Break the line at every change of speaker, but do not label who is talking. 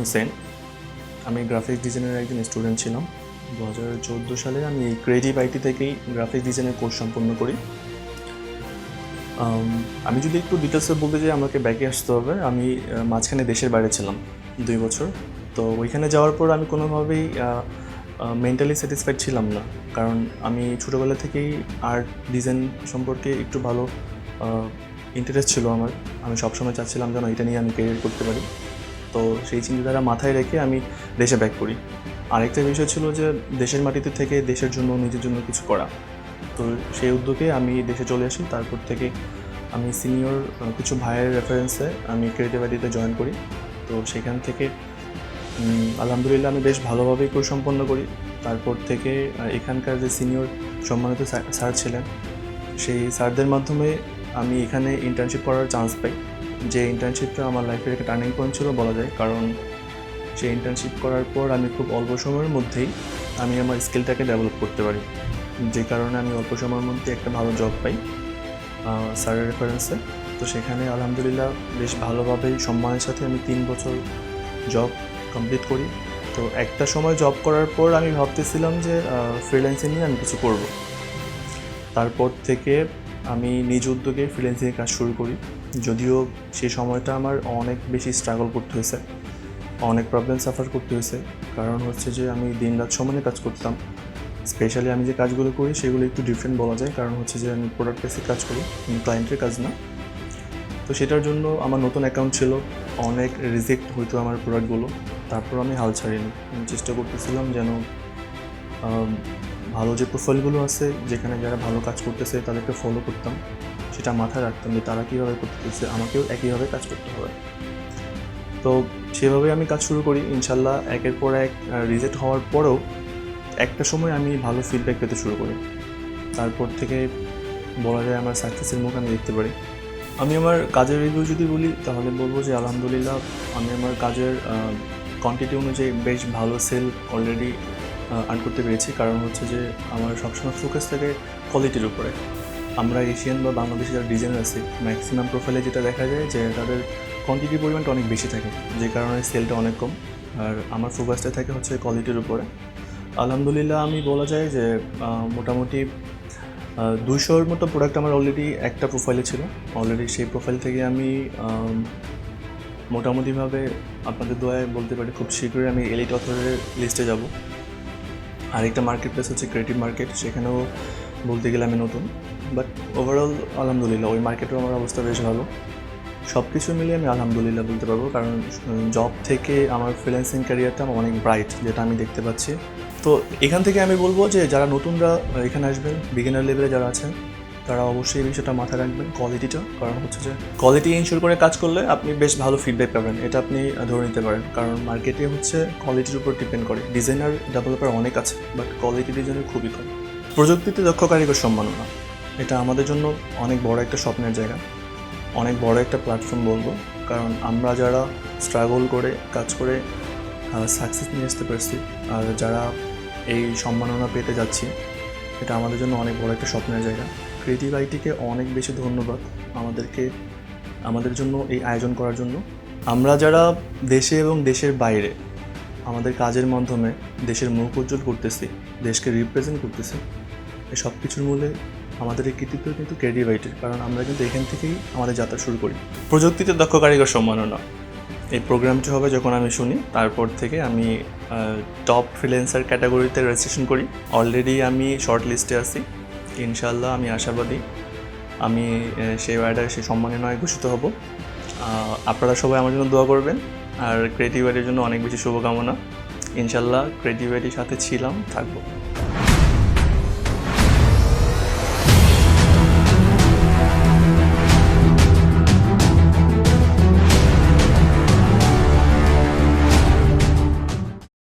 হোসেন। আমি গ্রাফিক্স ডিজাইনের একজন স্টুডেন্ট ছিলাম। দু হাজার চোদ্দ সালে আমি ক্রিয়েটিভ আইটি থেকেই গ্রাফিক্স ডিজাইনের কোর্স সম্পন্ন করি। আমি যদি একটু ডিটেলসে বলতে চাই আমাকে ব্যাকে আসতে হবে। আমি মাঝখানে দেশের বাইরে ছিলাম দুই বছর। তো ওইখানে যাওয়ার পর আমি কোনোভাবেই মেন্টালি স্যাটিসফাইড ছিলাম না। কারণ আমি ছোটোবেলা থেকেই আর্ট ডিজাইন সম্পর্কে একটু ভালো ইন্টারেস্ট ছিল আমার। আমি সবসময় চাচ্ছিলাম যেন এটা নিয়ে আমি ক্যারিয়ার করতে পারি। তো সেই চিন্তাধারা মাথায় রেখে আমি দেশে ব্যাক করি। আরেকটা বিষয় ছিল যে দেশের মাটিতে থেকে দেশের জন্য নিজের জন্য কিছু করা। তো সেই উদ্যোগে আমি দেশে চলে আসি, তারপর থেকে আমি সিনিয়র কিছু ভাইয়ের রেফারেন্সে আমি ক্রিয়েটিভ আইডিতে জয়েন করি। তো সেখান থেকে আলহামদুলিল্লাহ আমি বেশ ভালোভাবেই কোর্স সম্পন্ন করি। তারপর থেকে এখানকার যে সিনিয়র সম্মানিত স্যার ছিলেন, সেই স্যারদের মাধ্যমে আমি এখানে ইন্টার্নশিপ করার চান্স পাই। যে ইন্টার্নশিপটা আমার লাইফের একটা টার্নিং পয়েন্ট ছিল বলা যায়, কারণ সেই ইন্টার্নশিপ করার পর আমি খুব অল্প সময়ের মধ্যেই আমি আমার স্কিলটাকে ডেভেলপ করতে পারি। যে কারণে আমি অল্প সময়ের মধ্যে একটা ভালো জব পাই স্যারের রেফারেন্সে তো সেখানে আলহামদুলিল্লাহ বেশ ভালোভাবেই সম্মানের সাথে আমি তিন বছর জব কমপ্লিট করি। তো একটা সময় জব করার পর আমি ভাবতেছিলাম যে ফ্রিল্যান্সিং নিয়ে আমি কিছু করব। তারপর থেকে আমি নিজ উদ্যোগে ফ্রিল্যান্সিংয়ে কাজ শুরু করি। যদিও সেই সময়টা আমার অনেক বেশি স্ট্রাগল করতে হয়েছে, অনেক প্রবলেম সাফার করতে হয়েছে। কারণ হচ্ছে যে আমি দিন রাত সমানে কাজ করতাম। স্পেশালি আমি যে কাজগুলো করি সেগুলো একটু ডিফারেন্ট বলা যায়। কারণ হচ্ছে যে আমি প্রোডাক্ট বেসিক কাজ করি ক্লায়েন্টের কাজ না। তো সেটার জন্য আমার নতুন অ্যাকাউন্ট ছিল, অনেক রিজেক্ট হইতো আমার প্রোডাক্টগুলো তারপর আমি হাল ছাড়িনি। আমি চেষ্টা করতেছিলাম যেন ভালো যে প্রোফাইলগুলো আছে, যেখানে যারা ভালো কাজ করতেছে, তাদেরকে ফলো করতাম। সেটা মাথায় রাখতাম যে তারা কীভাবে করতেছে, আমাকেও একইভাবে কাজ করতে হবে। তো সেভাবে আমি কাজ শুরু করি। ইনশাল্লাহ একের পর এক রিজেক্ট হওয়ার পরেও একটা সময় আমি ভালো ফিডব্যাক পেতে শুরু করি। তারপর থেকে বলা যায় আমার সাকসেসের মুখ আমি দেখতে পারি। আমি আমার কাজের রিভিউ যদি বলি, তাহলে বলব যে আলহামদুলিল্লাহ আমি আমার কাজের কোয়ান্টিটি অনুযায়ী বেশ ভালো সেল অলরেডি আর্ন করতে পেরেছি। কারণ হচ্ছে যে আমার সবসময় ফোকাস থাকে কোয়ালিটির উপরে। আমরা এশিয়ান বা বাংলাদেশে যারা ডিজাইনার আছে ম্যাক্সিমাম প্রোফাইলে যেটা দেখা যায় যে তাদের কোয়ান্টিটির পরিমাণটা অনেক বেশি থাকে। যে কারণে সেলটা অনেক কম। আর আমার ফোকাসটা থাকে হচ্ছে কোয়ালিটির উপরে। আলহামদুলিল্লাহ আমি বলা যায় যে মোটামুটি দুইশোর মতো প্রোডাক্ট আমার অলরেডি একটা প্রোফাইলে ছিল। অলরেডি সেই প্রোফাইল থেকে আমি মোটামুটিভাবে আপনাদের দোয়ায় বলতে পারি খুব শীঘ্রই আমি এলিট অথরের লিস্টে যাব। আরেকটা মার্কেট প্লেস হচ্ছে ক্রিয়েটিভ মার্কেট সেখানেও বলতে গেলে আমি নতুন। বাট ওভারঅল আলহামদুলিল্লাহ, ওই মার্কেটেও আমার অবস্থা বেশ ভালো। সব কিছু মিলিয়ে আমি আলহামদুলিল্লাহ বলতে পারব, কারণ জব থেকে আমার ফ্রিল্যান্সিং ক্যারিয়ারটা আমার অনেক ব্রাইট যেটা আমি দেখতে পাচ্ছি। তো এখান থেকে আমি বলব যে, যারা নতুনরা এখানে আসবেন বিগিনার লেভেলে যারা আছেন তারা অবশ্যই এই বিষয়টা মাথায় রাখবেন কোয়ালিটিটা কারণ হচ্ছে যে কোয়ালিটি ইনশিওর করে কাজ করলে আপনি বেশ ভালো ফিডব্যাক পাবেন। এটা আপনি ধরে নিতে পারেন। কারণ মার্কেটে হচ্ছে কোয়ালিটির উপর ডিপেন্ড করে। ডিজাইনার ডেভেলপার অনেক আছে বাট কোয়ালিটি ডিজাইনের খুবই কম। প্রযুক্তিতে দক্ষ কারিগর সম্মাননা এটা আমাদের জন্য অনেক বড় একটা স্বপ্নের জায়গা। অনেক বড় একটা প্ল্যাটফর্ম বলব। কারণ আমরা যারা স্ট্রাগল করে, কাজ করে সাকসেস নিয়ে আসতে পারছি, আর যারা এই সম্মাননা পেতে যাচ্ছি, এটা আমাদের জন্য অনেক বড় একটা স্বপ্নের জায়গা। আইটিকে অনেক বেশি ধন্যবাদ আমাদেরকে, আমাদের জন্য এই আয়োজন করার জন্য। আমরা যারা দেশে এবং দেশের বাইরে আমাদের কাজের মাধ্যমে দেশের মুখ উজ্জ্বল করতেছি, দেশকে রিপ্রেজেন্ট করতেছি, এই সব কিছুর মূলে আমাদের এই কৃতিত্ব কিন্তু ক্রিয়েটিভ আইটির কারণ আমরা কিন্তু এখান থেকেই আমাদের যাত্রা শুরু করি। প্রযুক্তিতে দক্ষ কারিগর সম্মাননা। এই প্রোগ্রামটি হবে যখন আমি শুনি, তারপর থেকে আমি টপ ফ্রিল্যান্সার ক্যাটাগরিতে রেজিস্ট্রেশন করি। অলরেডি আমি শর্ট লিস্টে আছি। ইনশাল্লাহ আমি আশাবাদী। আমি সেই ওয়ার্ডার সেই সম্মানে নয়, ঘোষিত হব। আপনারা সবাই আমার জন্য দোয়া করবেন। আর ক্রিয়েটিভ জন্য অনেক বেশি শুভকামনা। ইনশাল্লাহ ক্রিয়েটিভ সাথে ছিলাম, থাকব।